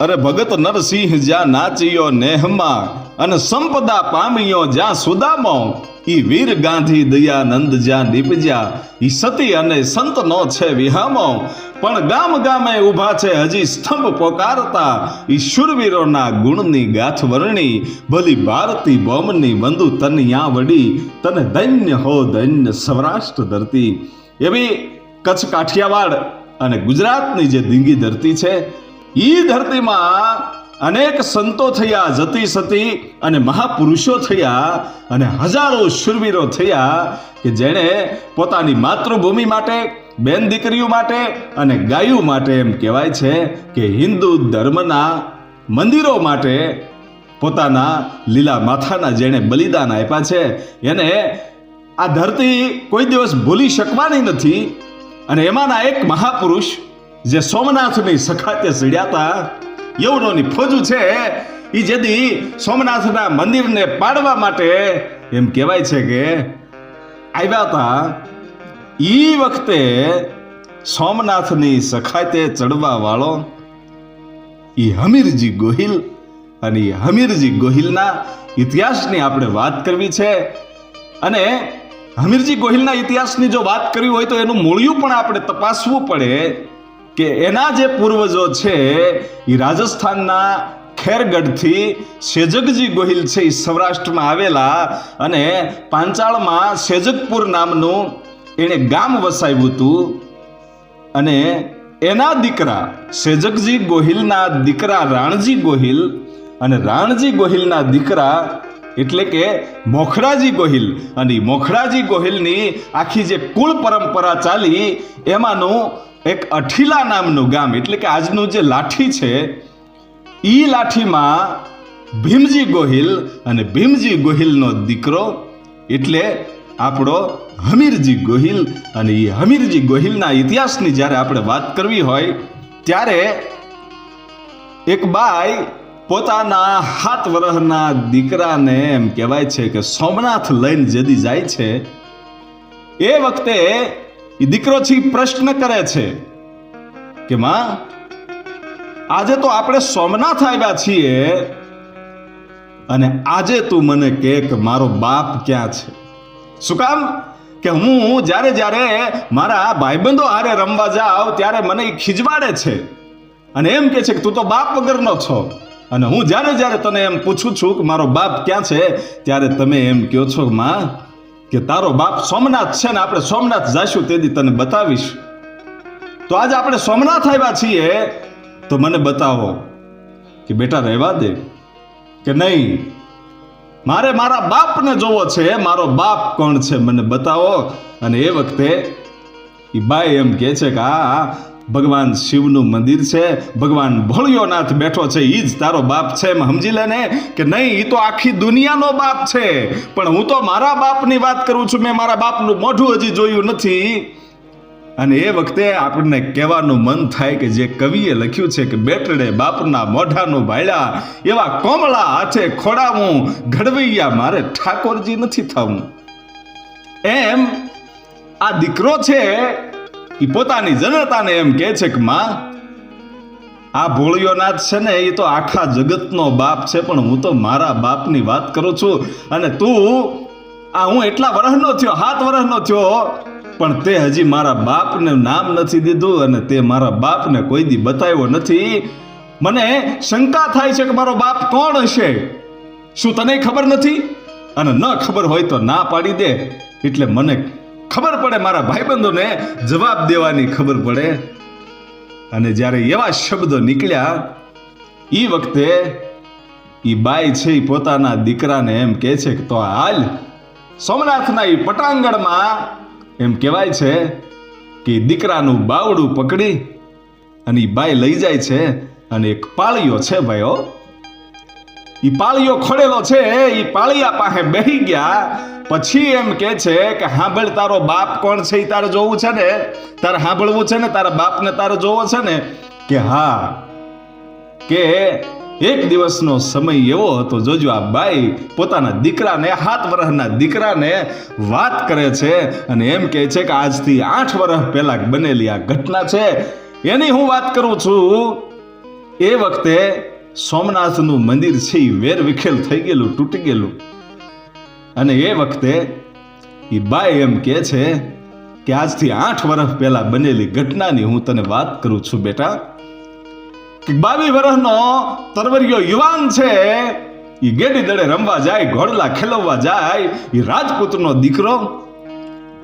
અરે ભગત નરસિંહ જ્યાં નાચ્યો નેહમાં અને સંપદા પામ્યો જ્યાં સુદામો. ઈ વીર ગાંધી દયાનંદ જ્યાં નીપજ્યા. ઈ સતી અને સંતનો છે વિહામો. પણ ગામ ગામે ઊભા છે હજી સ્તંભ પોકારતા. ઈ શૂરવીરોના ગુણની ગાથ વર્ણી. ભલી ભારતી બોમની બંધુ તનિયા વડી તને ધન્ય હો ધન્ય સૌરાષ્ટ્ર ધરતી. એવી કચ્છ કાઠિયાવાડ અને ગુજરાતની જે ધીંગી ધરતી છે ઈ ધરતીમાં અનેક સંતો થયા, જતી સતી અને મહાપુરુષો થયા અને હજારો શુરવીરો થયા કે જેણે પોતાની માતૃભૂમિ માટે, બેન દીકરીઓ માટે અને ગાયો માટે એમ કહેવાય છે કે હિન્દુ ધર્મના મંદિરો માટે પોતાના લીલા માથાના જેણે બલિદાન આપ્યા છે. એને આ ધરતી કોઈ દિવસ ભૂલી શકવાની નથી અને એમાંના એક મહાપુરુષ જે સોમનાથની સખાતે ચડ્યા હતા યવનોની ફોજુ છે એ જેદી સોમનાથના મંદિરને પાડવા માટે એમ કહેવાય છે કે આવ્યા હતા એ વખતે સોમનાથની સખાતે ચડવા વાળો એ હમીરજી ગોહિલ અને હમીરજી ગોહિલના ઇતિહાસની આપણે વાત કરવી છે. અને હમીરજી ગોહિલના ઇતિહાસની જો વાત કરવી હોય તો એનું મૂળિયું પણ આપણે તપાસવું પડે. કે એના જે પૂર્વજો છે, એ રાજસ્થાનના ખેરગઢથી સેજગજી ગોહિલ છે, એ સૌરાષ્ટ્રમાં આવેલા અને પાંચાળમાં સેજકપુર નામનું એણે ગામ વસાવ્યું હતું. અને એના દીકરા સેજકજી ગોહિલના દીકરા રાણજી ગોહિલ અને રાણજી ગોહિલના દીકરા એટલે કે મોખરાજી ગોહિલ. અને મોખરાજી ગોહિલની આખી જે કુળ પરંપરા ચાલી, એમાંનું એક અઠીલા નામનું ગામ, એટલે કે આજનું જે લાઠી છે એ લાઠીમાં ભીમજી ગોહિલ અને ભીમજી ગોહિલનો દીકરો, એટલે આપણો હમીરજી ગોહિલ. અને એ હમીરજી ગોહિલના ઇતિહાસની જ્યારે આપણે વાત કરવી હોય, ત્યારે એક બાઈ પોતાના હાથ વરહના દીકરાને એમ કહેવાય છે કે સોમનાથ લઈને જદી જાય છે, એ વખતે એ દીકરો છે પ્રશ્ન કરે છે કે માં, આજે તો આપણે સોમનાથ આવ્યા છીએ અને આજે તું મને કે મારો બાપ ક્યાં છે? શું કામ? કે હું જ્યારે જ્યારે મારા ભાઈબંધો હારે રમવા જાઉં ત્યારે મને એ ખીજવાડે છે અને એમ કે છે કે તું તો બાપ વગરનો છો. અને હું જ્યારે જ્યારે તને એમ પૂછું છું કે મારો બાપ ક્યાં છે, ત્યારે તમે એમ કહો છો માં, કે તારો બાપ સોમનાથ છે ને આપણે સોમનાથ જાશું તેથી તને બતાવીશ. તો આજે આપણે સોમનાથ આવ્યા છીએ, તો મને બતાવો કે બેટા રહેવા દે કે નહીં? મારે મારા બાપને જોવો છે, મારો બાપ કોણ છે? મને બતાવો. અને એ વખતે એ બાઈ એમ કહે છે કે આ ભગવાન શિવનું મંદિર છે. ભગવાન ભોળિયોનાથ બેઠો છે. એ જ તારો બાપ છે એમ સમજી લે ને કે નહીં એ તો આખી દુનિયાનો બાપ છે. પણ હું તો મારા બાપની વાત કરું છું. મેં મારા બાપનું મોઢું હજી જોયું નથી. અને એ વખતે આપણને કહેવાનું મન થાય કે જે કવિએ લખ્યું છે કે બેટડે બાપના મોઢાનું ભાળ્યા એવા કોમળા હાથે ખોડાવું, ઘડવૈયા મારે ઠાકોરજી નથી થવું. એમ આ દીકરો છે એ પોતાની જનતાને એમ કહે છે કે, માં, આ ભોળિયોનાથ છે ને એ તો આખા જગતનો બાપ છે, પણ હું તો મારા બાપની વાત કરું છું. અને તું, આ હું એટલા વર્ષનો થયો, સાત વર્ષનો થયો, પણ તે હજી મારા બાપને નામ નથી દીધું અને તે મારા બાપને કોઈ દી બતાવ્યો નથી. મને શંકા થાય છે કે મારો બાપ કોણ હશે? શું તને ખબર નથી? અને ન ખબર હોય તો ના પાડી દે. એટલે મને ખબર પડે મારા ભાઈબંધોને? જવાબ દેવાની ખબર પડે. અને જ્યારે એવા શબ્દો નીકળ્યા એ વખતે એ બાઈ છે એ પોતાના દીકરાને એમ કહે છે કે, તો હાલ, સોમનાથના એ પટાંગણમાં એમ કહેવાય છે કે દીકરાનું બાવડું પકડી અને એ બાઈ લઈ જાય છે અને એક પાળીઓ છે ભાઈઓ એ પાળીઓ ખોડેલો છે એ પાળિયા પાસે બેહી ગયા પછી એમ કે છે કે હાંભળ, તારો બાપ કોણ છે એ તારે જોવું છે ને? તારે હાંભળવું છે ને? તારા બાપને તારે જોવો છે ને? કે હા, કે એક દિવસનો સમય એવો હતો, જોજો આ બાઈ પોતાના દીકરાને સાત વર્ષના દીકરાને વાત કરે છે અને એમ કહે છે કે આજથી આઠ વર્ષ પહેલા બનેલી આ ઘટના છે. એની હું વાત કરું છું, એ વખતે સોમનાથનું મંદિર છે વેર વિખેલ થઈ ગયેલું, તૂટી ગયેલું. અને એ વખતે એ બાઈ એમ કે છે કે આજથી આઠ વર્ષ પહેલા બનેલી ઘટનાની હું તને વાત કરું છું, બેટા. કે બાવી વર્ષનો તરવરિયો યુવાન છે એ ગેડી દડે રમવા જાય, ઘોડલા ખેલવવા જાય એ રાજપૂતનો દીકરો.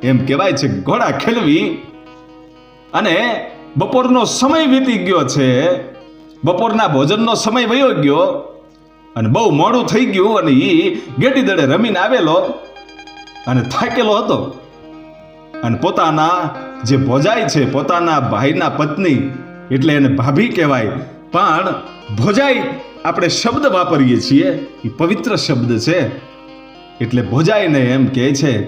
એમ કહેવાય છે, ઘોડા ખેલવી. અને બપોરનો સમય વીતી ગયો છે, બપોરના ભોજનનો સમય વયો ગયો અને બહુ મોડું થઈ ગયું અને એ ગેડી દડે રમીને આવેલો અને થાકેલો હતો. અને પોતાના જે ભોજાઈ છે, પોતાના ભાઈના પત્ની, એટલે એને ભાભી કહેવાય. પણ ભોજાઈ આપણે શબ્દ વાપરીએ છીએ, એ પવિત્ર શબ્દ છે. એટલે ભોજાઈને એમ કહે છે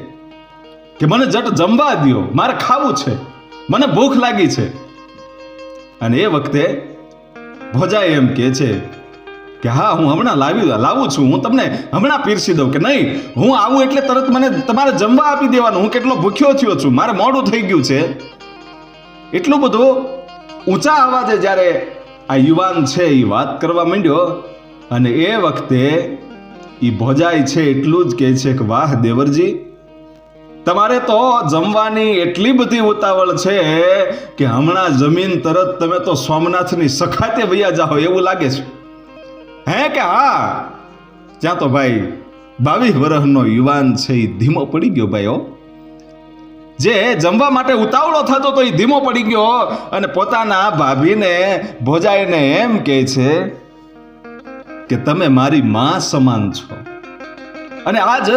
કે, મને જટ જમવા દ્યો, મારે ખાવું છે, મને ભૂખ લાગી છે. અને એ વખતે ભોજાઈ એમ કહે છે કે હા, હું હમણાં લાવી લાવું છું, હું તમને હમણાં પીરસી દઉં કે નહીં? હું આવું એટલે તરત મને તમારે જમવા આપી દેવાનું. હું કેટલો ભૂખ્યો થયો છું, મારે મોડું થઈ ગયું છે. એટલું બધું ઊંચા અવાજે જ્યારે આ યુવાન છે એ વાત કરવા માંડ્યો અને એ વખતે એ ભોજાઈ છે એટલું જ કહે છે કે, વાહ, દેવરજી, તમારે તો જમવાની એટલી બધી ઉતાવળ છે કે હમણાં જમીન તરત તમે તો સોમનાથની સખાતે વૈયા જાઓ, એવું લાગે છે. હે કે હા? ત્યાં તો ભાઈ બાવીસ વર્ષનો યુવાન છે એ ધીમો પડી ગયો ભાઈઓ જે જમવા માટે ઉતાવળો થતો તો એ ધીમો પડી ગયો અને પોતાના ભાભીને ભોજાઈને એમ કહે છે કે તમે મારી માં સમાન છો. અને આજ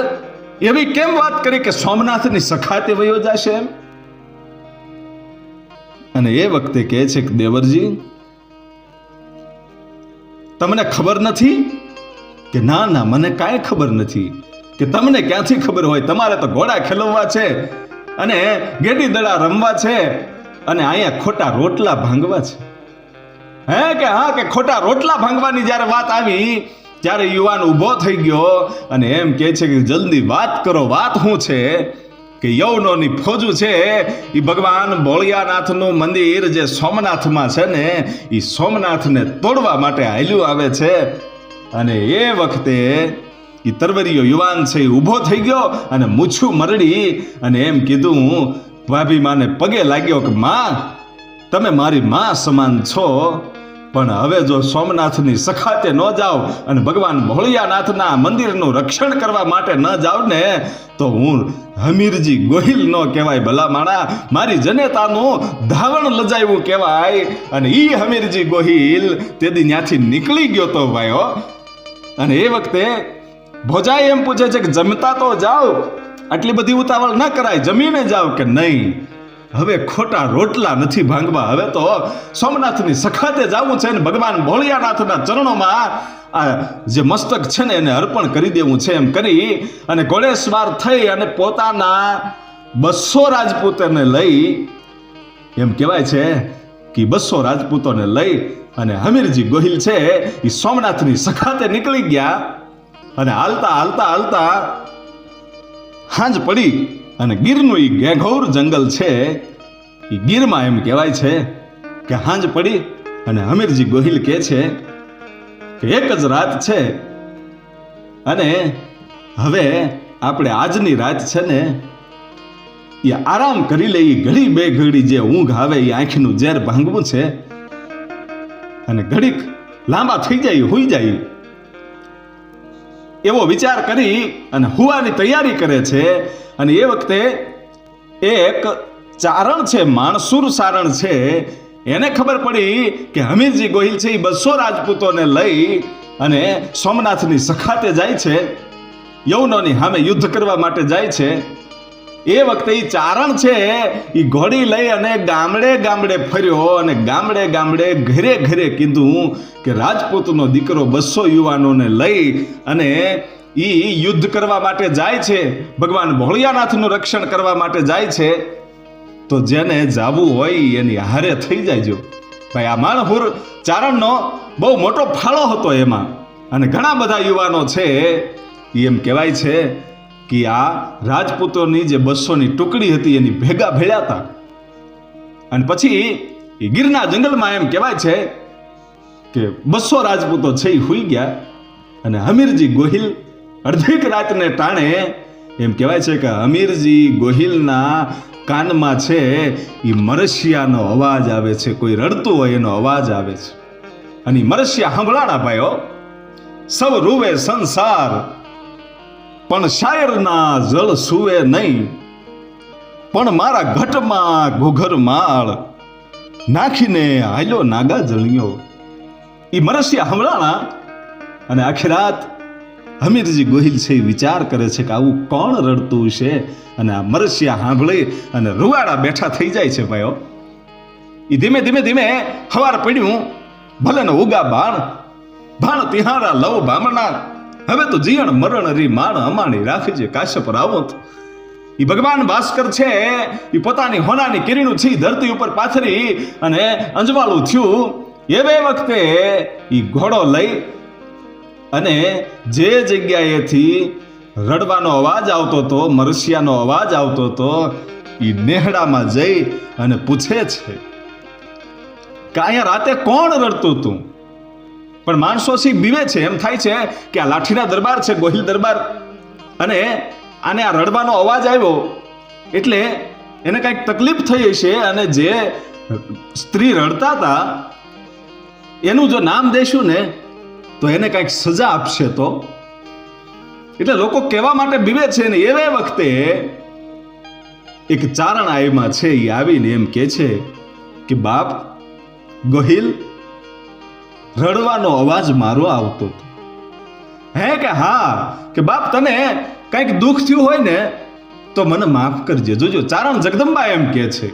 એવી કેમ વાત કરી કે સોમનાથની સખાતે વયો જશે એમ? અને એ વખતે કહે છે કે દેવરજી તમને ખબર નથી? કે ના ના, મને કાંઈ ખબર નથી. કે તમને ક્યાંથી ખબર હોય? તમારે તો ઘોડા ખેલવવા છે અને ગેડી દડા રમવા છે અને અહીંયા ખોટા રોટલા ભાંગવા છે. હે કે હા, કે ખોટા રોટલા ભાંગવાની જ્યારે વાત આવી, ત્યારે યુવાન ઊભો થઈ ગયો અને એમ કહે છે કે જલ્દી વાત કરો, વાત શું છે? કે યવનોની ફોજું છે એ ભગવાન ભોળિયાનાથનું મંદિર જે સોમનાથમાં છે ને એ સોમનાથને તોડવા માટે હાલ્યું આવે છે. અને એ વખતે એ તરવરીયો યુવાન છે એ ઊભો થઈ ગયો અને મૂછું મરડી અને એમ કીધું ભાભી માને પગે લાગ્યો કે, માં, તમે મારી માં સમાન છો. પણ હવે જો સોમનાથની સખાતે ન જાઓ અને ભગવાન ભોળિયાનાથના મંદિરનું રક્ષણ કરવા માટે ન જાઓ ને, તો હું હમીરજી ગોહિલ ન કહેવાય ભલા માણા મારી જનેતાનું ધાવણ લજાયું કહેવાય અને ઈ હમીરજી ગોહિલ તેદી ત્યાંથી નીકળી ગયો તો ભાઈઓ. અને એ વખતે ભોજાઈ એમ પૂછે છે કે જમતા તો જાઓ આટલી બધી ઉતાવળ ન કરાય, જમીને જાઓ કે નહીં? હવે ખોટા રોટલા નથી ભાંગવા. હવે તો સોમનાથની સખાતે જવું છે ને ભગવાન ભોળિયાનાથના ચરણોમાં આ જે મસ્તક છે ને એને અર્પણ કરી દેવું છે એમ કરી અને ઘોડેસવાર થઈ અને પોતાના બસો રાજપૂતોને લઈ એમ કહેવાય છે કે બસો રાજપૂતોને લઈ અને હમીરજી ગોહિલ છે એ સોમનાથની સખાતે નીકળી ગયા અને હાલતા હાલતા હાલતા હાંજ પડી. અને ગીરનું એ ઘેઘોર જંગલ છે એ ગીરમાં એમ કહેવાય છે કે હાંજ પડી અને હમીરજી ગોહિલ કહે છે કે એક જ રાત છે અને હવે આપણે આજની રાત છે ને એ આરામ કરી લઈ ઘડી બે ઘડી જે ઊંઘ આવે એ આંખનું ઝેર ભાંગવું છે અને ઘડીક લાંબા થઈ જાય હોઈ જાય. એવો વિચાર કરી અને હુવાની તૈયારી કરે છે અને એ વખતે એક ચારણ છે, માણસુર સારણ છે. એને ખબર પડી કે હમીરજી ગોહિલ છે, એ બસો રાજપૂતોને લઈ અને સોમનાથની સખાતે જાય છે, યૌનોની સામે યુદ્ધ કરવા માટે જાય છે. એ વખતે એ ચારણ છે એ ઘોડી લઈ અને ગામડે ગામડે ફર્યો અને ગામડે ગામડે ઘરે ઘરે કીધું કે રાજપૂતનો દીકરો બસો યુવાનોને લઈ અને ઈ યુદ્ધ કરવા માટે જાય છે, ભગવાન ભોળિયાનાથનું રક્ષણ કરવા માટે જાય છે, તો જેને જાવું હોય એની હારે થઈ જાયજો ભાઈ, આ માણહુર ચારણનો બહુ મોટો ફાળો હતો એમાં. અને ઘણા બધા યુવાનો છે એમ કહેવાય છે કે આ રાજપૂતોની જે બસોની ટુકડી હતી એની ભેગા ભેળ્યા હતા. અને પછી એ ગીરના જંગલમાં એમ કહેવાય છે કે બસો રાજપૂતો છે એ હુઈ ગયા. અને હમીરજી ગોહિલ અડધીક રાતને ટાણે એમ કહેવાય છે કે અમીરજી ગોહિલના કાનમાં છે એ મરશિયાનો અવાજ આવે છે, કોઈ રડતું હોય એનો અવાજ આવે છે. અને મરશિયા હંભળાણા ભાઈઓ, સૌ રૂવે સંસાર, પણ શાયરના જળ સુવે નહીં. પણ મારા ઘટમાં ઘોઘર માળ નાખીને હાલ્યો નાગા જળિયો. એ મરસિયા હમણાણા અને આખી રાત હમીરજી ગોહિલ છે, એ વિચાર કરે છે કે આવું કોણ રડતું છે અને આ મરસિયા સાંભળે અને રૂવાડા બેઠા થઈ જાય છે ભાઈઓ. એ ધીમે ધીમે ધીમે હવાર પડ્યું ભલે ને ઉગા બાણ, ભાણ તિહારા લવ બામણા. હવે તો જીણ મરણ રી માણ અમાણી રાખજે કાશ્યપ રાવત એ ભગવાન ભાસ્કર છે એ પોતાની હોનાની કિરણું છે ધરતી ઉપર પાથરી અને અંજવાળું થયું. એવે વખતે એ ઘોડો લઈ અને જે જગ્યાએથી રડવાનો અવાજ આવતો હતો, મરસિયાનો અવાજ આવતો હતો એ નેહડામાં જઈ અને પૂછે છે કે અહીંયા રાતે કોણ રડતું હતું? પણ માણસો સી બીવે છે? એમ થાય છે કે આ લાઠીના દરબાર છે, ગોહિલ દરબાર. અને આને આ રડવાનો અવાજ આવ્યો એટલે એને કંઈક તકલીફ થઈ હશે અને જે સ્ત્રી રડતા હતા, એનું જો નામ દેશું ને તો એને કંઈક સજા આપશે તો? એટલે લોકો કહેવા માટે બીવે છે ને એવે વખતે એક ચારણ આયમાં છે એ આવીને એમ કે છે કે, બાપ, ગોહિલ રડવાનો અવાજ મારો આવતો હતો. હે કે હા? કે બાપ, તને કંઈક દુઃખ થયું હોય ને, તો મને માફ કરજે. જોજો, ચારણ જગદંબા એમ કે છે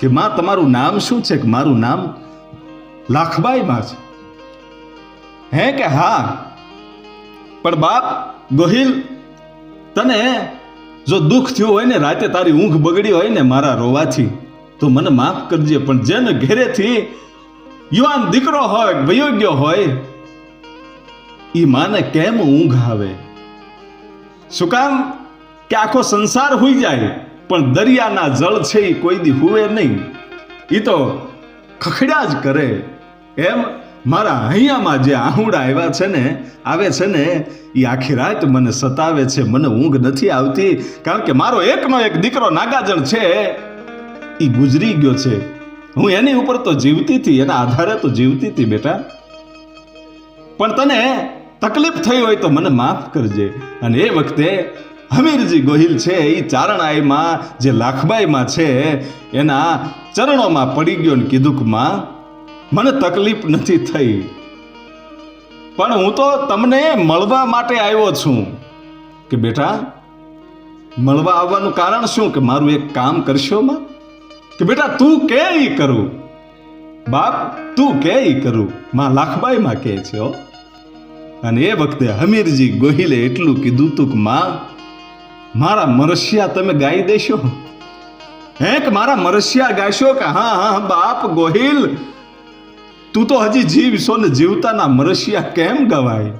કે, માં, તમારું નામ શું છે? કે મારું નામ લાખબાઈ માં છે? હે કે હા? પણ બાપ, ગોહિલ, તને જો દુઃખ થયું હોય ને, રાતે તારી ઊંઘ બગડી હોય ને મારા રોવાથી, તો મને માફ કરજે. પણ જેને ઘેરેથી યુવાન દીકરો હોય, વયોગ્ય હોય એ માને કેમ ઊંઘ આવે? શું કામ? કે આખો સંસાર હોઈ જાય, પણ દરિયાના જળ છે એ કોઈ દી હુવે નહીં. એ તો ખખડ્યા જ કરે. એમ મારા અહીંયામાં જે આહુડા આવ્યા છે ને, આવે છે ને એ આખી રાત મને સતાવે છે, મને ઊંઘ નથી આવતી. કારણ કે મારો એકનો એક દીકરો નાગાજણ છે એ ગુજરી ગયો છે. હું એની ઉપર તો જીવતી હતી, એના આધારે તો જીવતી હતી બેટા. પણ તને તકલીફ થઈ હોય તો મને માફ કરજે. અને એ વખતે હમીરજી ગોહિલ છે એ ચારણાઈમાં, જે લાખબાઈમાં છે, એના ચરણોમાં પડી ગયો ને કીધું કે મને તકલીફ નથી થઈ. પણ હું તો તમને મળવા માટે આવ્યો છું. કે બેટા, મળવા આવવાનું કારણ શું? કે મારું એક કામ કરશો માં? કે બેટા, તું કે ઈ કરું? બાપ, તું કે ઈ કરું? માં લાખબાઈ માં કહે છે અને એ વખતે હમીરજી ગોહિલે એટલું કીધું તું કે, માં, મારા મરસિયા તમે ગાઈ દેશો? હે, કે મારા મરસિયા ગાશો કે, હા હા, બાપ ગોહિલ તું તો હજી જીવશો ને જીવતાના મરસિયા કેમ ગવાય?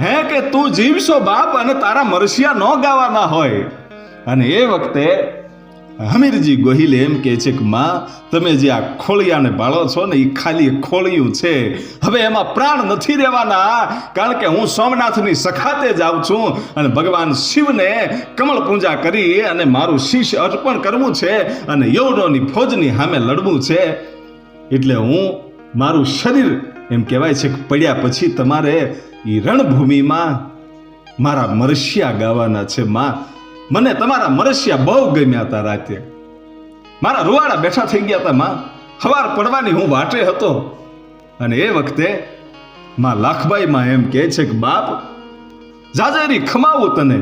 હે કે તું જીવશો બાપ અને તારા મરસિયા ન ગાવાના હોય? અને એ વખતે હમીરજી ગોહિલ એમ કહે છે કે, માં, તમે જે આ ખોળિયાને બાળો છો ને એ ખાલી ખોળિયું છે. હવે એમાં પ્રાણ નથી રહેવાના, કારણ કે હું સોમનાથની સખાતે જાઉં છું અને ભગવાન શિવને કમળ પૂજા કરી અને મારું શીશ અર્પણ કરવું છે અને યૌનોની ફોજની સામે લડવું છે. એટલે હું મારું શરીર, એમ કહેવાય છે કે પડ્યા પછી તમારે એ રણભૂમિમાં મારા મરશિયા ગાવાના છે, માં. મને તમારા મરશિયા બહુ ગમ્યા હતા રાતે. મારા રૂવાડા બેઠા થઈ ગયા હતા, માં. હવાર પડવાની હું વાટે હતો. અને એ વખતે માં લાખબાઈ માં એમ કહે છે કે, બાપ, જાજેરી ખમાવું તને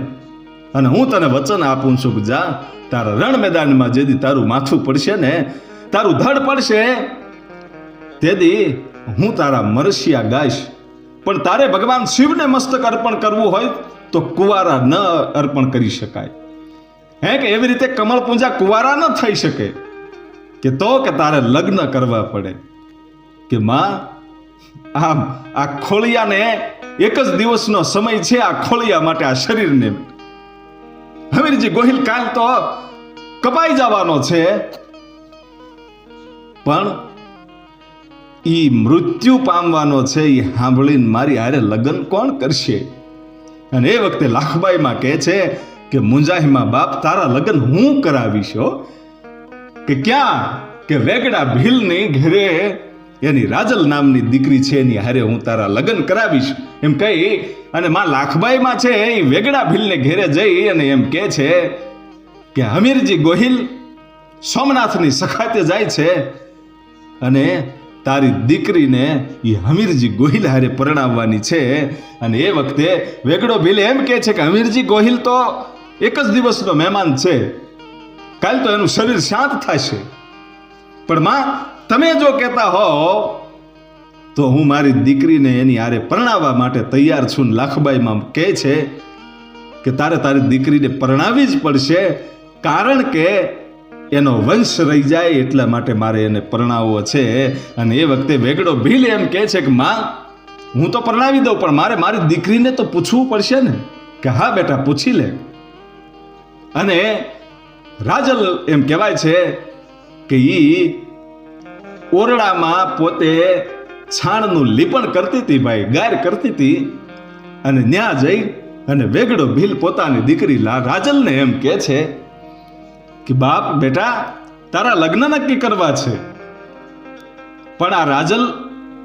અને હું તને વચન આપું છું કે જા, તારા રણ મેદાનમાં જેદી તારું માથું પડશે ને તારું ધડ પડશે તેદી હું તારા મરસિયા ગાઈશ. પણ તારે ભગવાન શિવને મસ્તક અર્પણ કરવું હોય તો કુવારા ન અર્પણ કરી શકાય. હે કે એવી રીતે કમળ પૂજા કુવારા ન થઈ શકે? કે તો કે તારે લગ્ન કરવા પડે. કે માં, આમ આ ખોળિયાને એક જ દિવસનો સમય છે આ ખોળિયા માટે આ શરીરને. હમીરજી ગોહિલ કાલ તો કપાઈ જવાનો છે. પણ ઈ મૃત્યુ પામવાનો છે એ સાંભળીને મારી હારે લગ્ન કોણ કરશે? અને એ વખતે લાખબાઈમાં કહે છે કે મુંજાહીમાં બાપ, તારા લગ્ન હું કરાવીશ કે ક્યાં? કે વેગડા ભીલની ઘરે એની રાજલ નામની દીકરી છે, એની હારે હું તારા લગ્ન કરાવીશ. એમ કહી અને માં લાખબાઈમાં છે એ વેગડા ભીલને ઘેરે જઈ અને એમ કહે છે કે હમીરજી ગોહિલ, સોમનાથની સખાતે જાય છે. અને તારી દીકરીને એ હમીરજી ગોહિલ હારે પરણાવવાની છે. અને એ વખતે વેગડો ભીલ એમ કહે છે કે હમીરજી ગોહિલ તો એક જ દિવસનો મહેમાન છે. કાલ તો એનું શરીર શાંત થશે. પણ માં, તમે જો કહેતા હો, તો હું મારી દીકરીને એની હારે પરણાવવા માટે તૈયાર છું લાખબાઈમાં કહે છે કે તારે તારી દીકરીને પરણાવી જ પડશે. કારણ કે એનો વંશ રહી જાય એટલા માટે મારે એને પરણાવવો છે. અને એ વખતે વેગડો ભીલ એમ કહે છે કે, માં, હું તો પરણાવી દઉં, પણ મારે મારી દીકરીને તો પૂછવું પડશે ને. કે, હા બેટા, પૂછી લે. અને રાજલ એમ કહેવાય છે કે, ઈ ઓરડામાં પોતે છાણનું લીપણ કરતી હતી ભાઈ, ગાર કરતી હતી. અને ત્યાં જઈ અને વેગડો ભીલ પોતાની દીકરી રાજલને એમ કહે છે કે બાપ, બેટા, તારા લગ્ન નક્કી કરવા છે. પણ આ રાજલ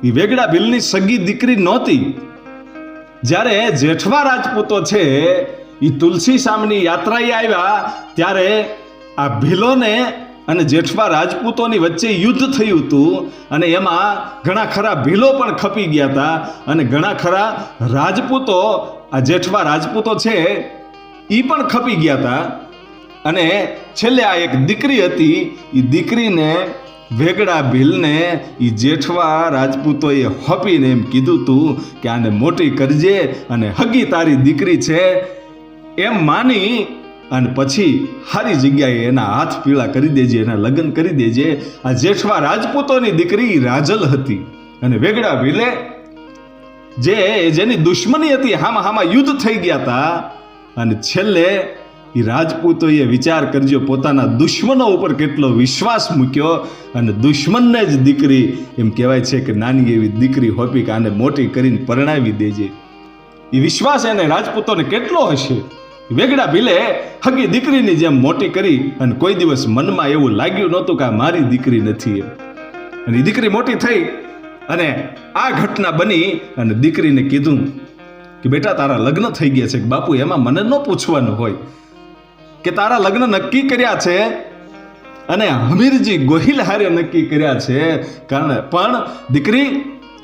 એ વેગડા ભીલની સગી દીકરી નહોતી. જ્યારે જેઠવા રાજપૂતો છે એ તુલસી સામની યાત્રાએ આવ્યા, ત્યારે આ ભીલોને અને જેઠવા રાજપૂતોની વચ્ચે યુદ્ધ થયું હતું અને એમાં ઘણા ખરા ભીલો પણ ખપી ગયા હતા અને ઘણા ખરા રાજપૂતો, આ જેઠવા રાજપૂતો છે એ પણ ખપી ગયા હતા. અને છેલ્લે આ એક દીકરી હતી એ દીકરીને વેગડા ભીલને એ જેઠવા રાજપૂતોએ હોપીને એમ કીધું તું કે આને મોટી કરજે અને હગી તારી દીકરી છે, એમ માની અને પછી સારી જગ્યાએ એના હાથ પીળા કરી દેજે, એના લગ્ન કરી દેજે. આ જેઠવા રાજપૂતોની દીકરી રાજલ હતી અને વેગડા ભીલે જે જેની દુશ્મની હતી, હામાં હામાં યુદ્ધ થઈ ગયા હતા અને છેલ્લે એ રાજપૂતોએ વિચાર કરજો, પોતાના દુશ્મનો ઉપર કેટલો વિશ્વાસ મૂક્યો અને દુશ્મનને જ દીકરી એમ કહેવાય છે કે નાની એવી દીકરી હોપી કે આને મોટી કરીને પરણાવી દેજે. એ વિશ્વાસ એને રાજપૂતોને કેટલો હશે? વેગડા ભીલે હગી દીકરીની જેમ મોટી કરી અને કોઈ દિવસ મનમાં એવું લાગ્યું નહોતું કે આ મારી દીકરી નથી એમ. અને દીકરી મોટી થઈ અને આ ઘટના બની અને દીકરીને કીધું કે બેટા તારા લગ્ન થઈ ગયા છે, કે બાપુ એમાં મને ન પૂછવાનું હોય. કે તારા લગ્ન નક્કી કર્યા છે અને હમીરજી ગોહિલ હારે નક્કી કર્યા છે. કારણ પણ દીકરી,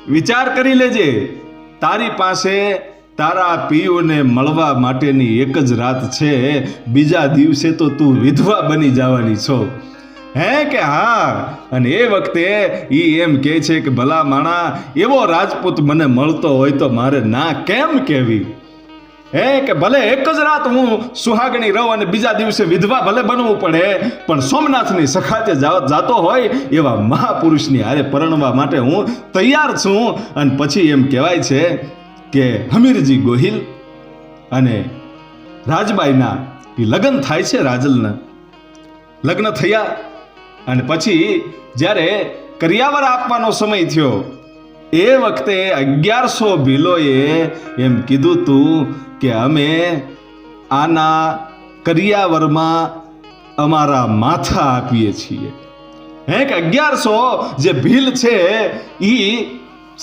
વિચાર કરી લેજે. તારી પાસે તારા પિયુને મળવા માટેની એક જ રાત છે. બીજા દિવસે તો તું વિધવા બની જવાની છો. હે કે હા? અને એ વખતે એ એમ કહે છે કે, ભલા માણા, એવો રાજપૂત મને મળતો હોય તો મારે ના કેમ કહેવી? હે કે ભલે એક જ રાત હું સુહાગણી રહું અને બીજા દિવસે વિધવા ભલે બનવું પડે, પણ સોમનાથની સખાતે જાતો હોય એવા મહાપુરુષની હારે પરણવા માટે હું તૈયાર છું. અને પછી એમ કહેવાય છે કે હમીરજી ગોહિલ અને રાજબાઈના એ લગ્ન થાય છે રાજલના. લગ્ન થયા અને પછી જ્યારે કરિયાવર આપવાનો સમય થયો એ વખતે અગિયારસો ભીલોએ એમ કીધું તું કે અમે આના કરિયાવરમાં અમારા માથા આપીએ છીએ. હે કે અગિયારસો જે ભીલ છે એ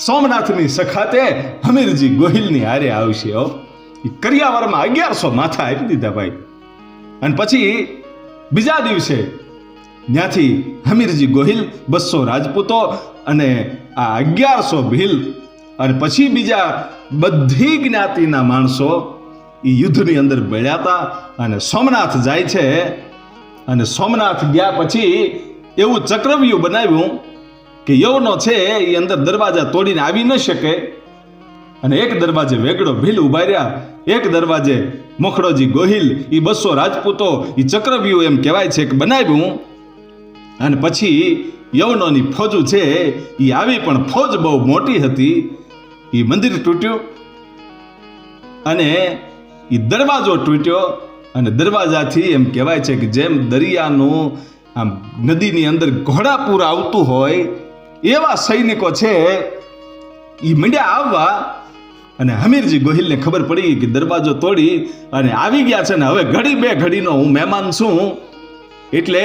સોમનાથની સખાતે હમીરજી ગોહિલની હારે આવશે હો. કરિયાવરમાં અગિયારસો માથા આપી દીધા ભાઈ. અને પછી બીજા દિવસે ત્યાંથી હમીરજી ગોહિલ બસો રાજપૂતો અને આ અગિયારસો ભીલ. અને પછી બીજા બધી જ્ઞાતિના માણસો એ યુદ્ધની અંદર ભળ્યા હતા અને સોમનાથ જાય છે. અને સોમનાથ ગયા પછી એવું ચક્રવ્યૂહ બનાવ્યું કે યવનો છે એ અંદર દરવાજા તોડીને આવી ન શકે. અને એક દરવાજે વેગડો ભીલ ઊભા રહ્યા. એક દરવાજે મોખડોજી ગોહિલ એ બસો રાજપૂતો એ ચક્રવ્યૂહ એમ કહેવાય છે કે બનાવ્યું. અને પછી યવનોની ફોજું છે એ આવી પણ ફોજ બહુ મોટી હતી. એ મંદિર તૂટ્યું અને એ દરવાજો તૂટ્યો અને દરવાજાથી એમ કહેવાય છે કે જેમ દરિયાનું આમ નદીની અંદર ઘોડાપુર આવતું હોય, એવા સૈનિકો છે એ મંડ્યા આવવા અને હમીરજી ગોહિલને ખબર પડી કે દરવાજો તોડી અને આવી ગયા છે ને, હવે ઘડી બે ઘડીનો હું મહેમાન છું. એટલે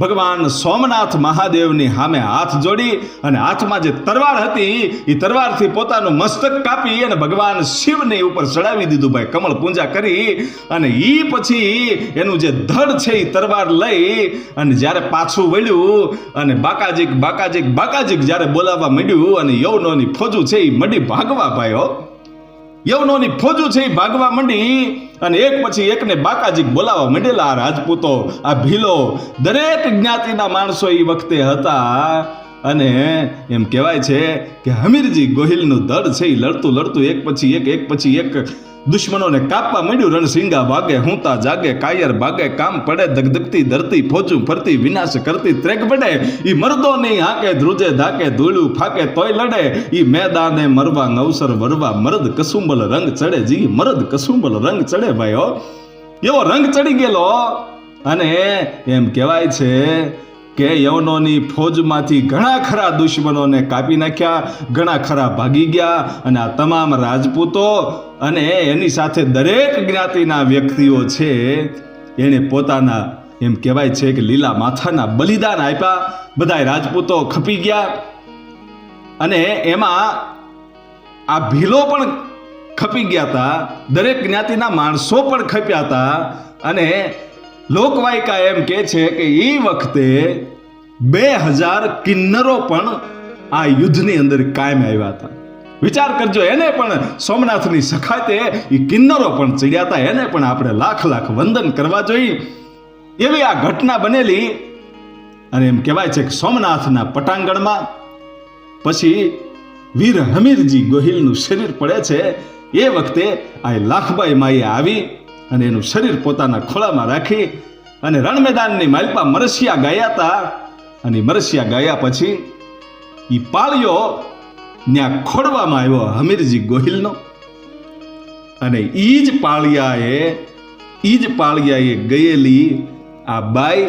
ભગવાન સોમનાથ મહાદેવની સામે હાથ જોડી અને હાથમાં જે તરવાર હતી, એ તરવારથી પોતાનું મસ્તક કાપી અને ભગવાન શિવને ઉપર ચડાવી દીધું. ભાઈ, કમળ પૂજા કરી અને એ પછી એનું જે ધડ છે એ તરવાર લઈ અને જ્યારે પાછું વળ્યું અને બાકાજીક બાકાજીક બાકાજીક જ્યારે બોલાવવા માંડ્યું અને યૌનોની ફોજું છે એ મડી ભાગવા, ભાઈઓ. યવનોની ફોજો છે ભાગવા માંડી અને એક પછી એકને બાકાજી બોલાવવા માંડેલા આ રાજપૂતો, આ ભીલો. દરેક જ્ઞાતિના માણસો એ વખતે હતા અને એમ કહેવાય છે કે હમીરજી ગોહિલનું દળ છે એ લડતું લડતું એક પછી એક એક પછી એક દુશ્મનોને કાપવા માંડ્યું રણસિંગા વાગે હુંતા જાગે, કાયર ભાગે, કામ પડે, ધગધગતી ધરતી, ફોજું ફરતી, વિનાશ કરતી ત્રેક પડે ઈ મરદો નહીં હાકે ધ્રુજે ધાકે, ધૂળું ફાકે, તોય લડે. ઈ મેદાને મરવા, નવસર વરવા, મરદ કસુંબલ રંગ ચડે. જી, મરદ કસુંબલ રંગ ચડે ભાઈ હો એવો રંગ ચડી ગયેલો. અને એમ કહેવાય છે કે યવનોની ફોજમાંથી ઘણા ખરા દુશ્મનોને કાપી નાખ્યા, ઘણા ખરા ભાગી ગયા અને આ તમામ રાજપૂતો અને એની સાથે દરેક જ્ઞાતિના વ્યક્તિઓ છે, એણે પોતાના એમ કહેવાય છે કે લીલા માથાના બલિદાન આપ્યા. બધાય રાજપૂતો ખપી ગયા અને એમાં આ ભીલો પણ ખપી ગયા હતા દરેક જ્ઞાતિના માણસો પણ ખપ્યા હતા અને લોકવાયકા એમ કે છે કે એ વખતે બે હજાર કિન્નરો પણ આ યુદ્ધની અંદર કાયમ આવ્યા હતા. વિચાર કરજો, એને પણ સોમનાથની સખાતે એ કિન્નરો પણ ચડ્યા હતા. એને પણ આપણે લાખ લાખ વંદન કરવા જોઈએ. એવી આ ઘટના બનેલી અને એમ કહેવાય છે કે સોમનાથના પટાંગણમાં પછી વીર હમીરજી ગોહિલનું શરીર પડે છે. એ વખતે આ લાખબાઈ માઈએ આવી અને એનું શરીર પોતાના ખોળામાં રાખી અને રણ મેદાનની માલપા મરસિયા ગયા હતા અને મરસિયા ગાયા પછી એ પાળિયો ત્યાં ખોડવામાં આવ્યો હમીરજી ગોહિલનો. અને ઈ જ પાળિયાએ, ઈ જ પાળિયાએ ગયેલી આ બાઈ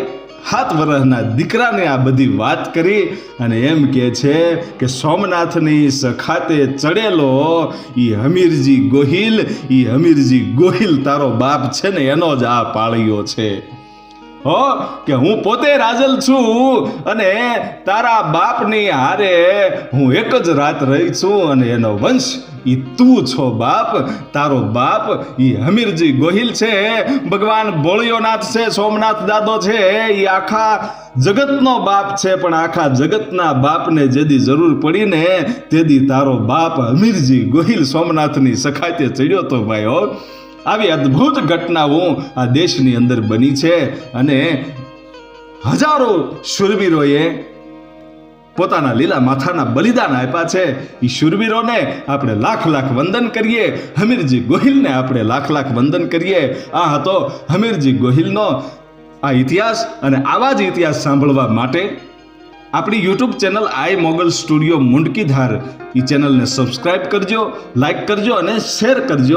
સાત વર્ષના દીકરાને આ બધી વાત કરી અને એમ કે છે કે સોમનાથની સખાતે ચડેલો એ હમીરજી ગોહિલ, ઈ હમીરજી ગોહિલ તારો બાપ છે ને એનો જ આ પાળિયો છે. હો, કે હું પોતે રાજલ છું અને તારા બાપની હારે હું એક જ રાત રહી છું અને એનો વંશ એ તું છો બાપ. તારો બાપ એ હમીરજી ગોહિલ છે, ભગવાન ભોળિયોનાથ છે, સોમનાથ દાદો છે એ આખા જગતનો બાપ છે, પણ આખા જગતના બાપને જેદી જરૂર પડીને તેદી તારો બાપ હમીરજી ગોહિલ સોમનાથની સખાતે ચડ્યો તો ભાઈ હો. આવી અદ્ભુત ઘટનાઓ આ દેશની અંદર બની છે અને હજારો શૂરવીરોએ પોતાના લીલા માથાના બલિદાન આપ્યા છે. એ શૂરવીરોને આપણે લાખ લાખ વંદન કરીએ. હમીરજી ગોહિલને આપણે લાખ લાખ વંદન કરીએ. આ હતો હમીરજી ગોહિલનો આ ઇતિહાસ અને આવા જ ઇતિહાસ સાંભળવા માટે આપણી YouTube channel Aai Mogal studio Mundkidhar. એ ચેનલને સબસ્ક્રાઇબ કરજો લાઈક કરજો અને શેર કરજો.